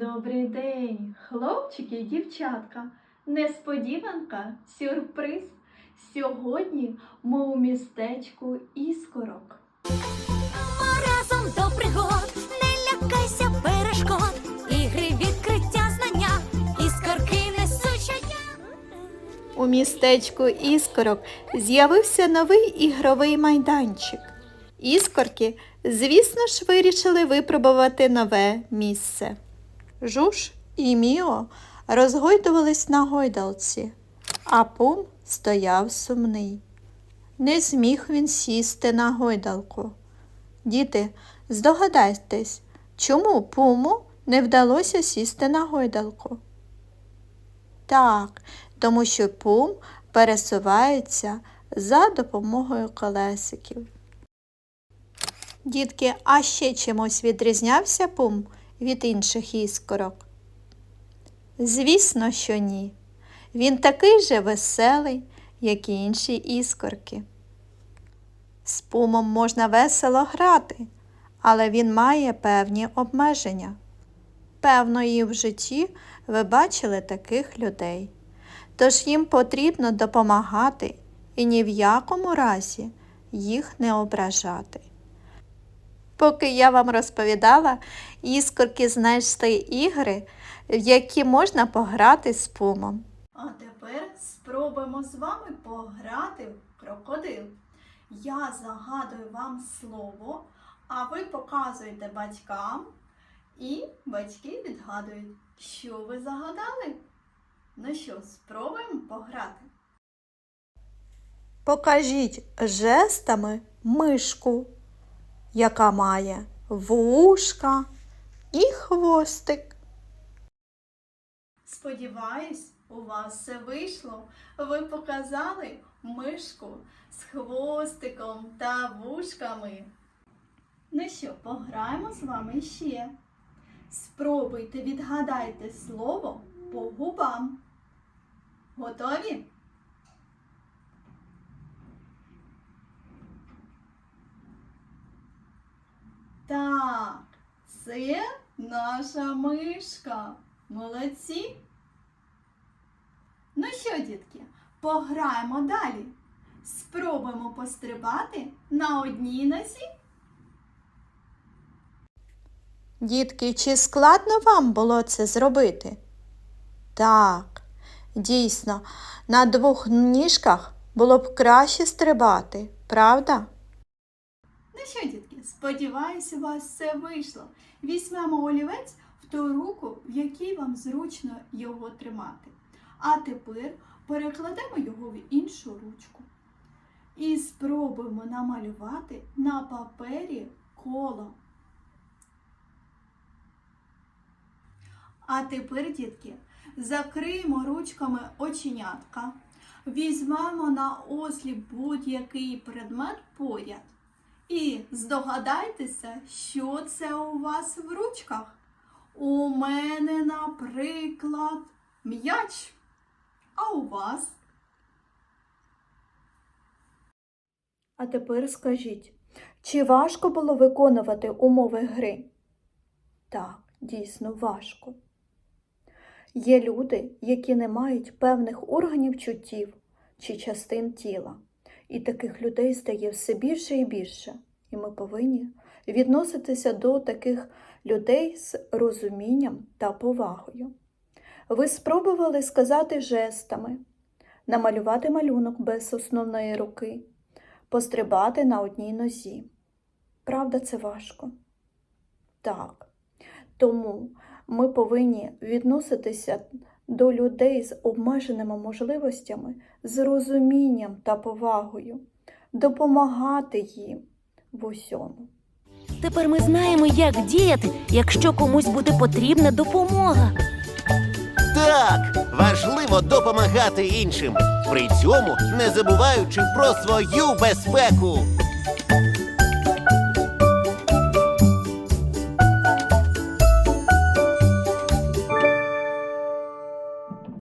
Добрий день, хлопчики і дівчатка. Несподіванка, сюрприз. Сьогодні ми у містечку Іскорок. Разом до пригод, не лякайся перешкод, ігри відкриття знання, іскорки несуть щодня. У містечку Іскорок з'явився новий ігровий майданчик. Іскорки, звісно ж, вирішили випробувати нове місце. Жуж і Міо розгойдувались на гойдалці, а Пум стояв сумний. Не зміг він сісти на гойдалку. Діти, здогадайтесь, чому Пуму не вдалося сісти на гойдалку? Так, тому що пум пересувається за допомогою колесиків. Дітки, а ще чимось відрізнявся пум від інших іскорок? Звісно, що ні. Він такий же веселий, як і інші іскорки. З пумом можна весело грати, але він має певні обмеження. Певно, і в житті ви бачили таких людей. Тож їм потрібно допомагати і ні в якому разі їх не ображати. Поки я вам розповідала, іскорки знайшли ігри, в які можна пограти з пумом. А тепер спробуємо з вами пограти в крокодил. Я загадую вам слово, а ви показуєте батькам, і батьки відгадують, що ви загадали. Ну що, спробуємо пограти. Покажіть жестами мишку, яка має вушка і хвостик. Сподіваюсь, у вас все вийшло. Ви показали мишку з хвостиком та вушками. Ну що, пограємо з вами ще. Спробуйте відгадайте слово по губам. Готові? Так, це наша мишка. Молодці. Ну що, дітки, пограємо далі. Спробуємо пострибати на одній нозі. Дітки, чи складно вам було це зробити? Так, дійсно, на двох ніжках було б краще стрибати, правда? Ну що, дітки, сподіваюся, у вас все вийшло. Візьмемо олівець в ту руку, в якій вам зручно його тримати. А тепер перекладемо його в іншу ручку. І спробуємо намалювати на папері коло. А тепер, дітки, закриємо ручками оченятка, візьмемо на осліп будь-який предмет поряд. І здогадайтеся, що це у вас в ручках. У мене, наприклад, м'яч. А у вас? А тепер скажіть, чи важко було виконувати умови гри? Так, дійсно важко. Є люди, які не мають певних органів чуттів чи частин тіла. І таких людей стає все більше і більше. І ми повинні відноситися до таких людей з розумінням та повагою. Ви спробували сказати жестами, намалювати малюнок без основної руки, пострибати на одній нозі. Правда, це важко? Так. Тому ми повинні відноситися до людей з обмеженими можливостями з розумінням та повагою, допомагати їм в усьому. Тепер ми знаємо, як діяти, якщо комусь буде потрібна допомога. Так, важливо допомагати іншим, при цьому не забуваючи про свою безпеку.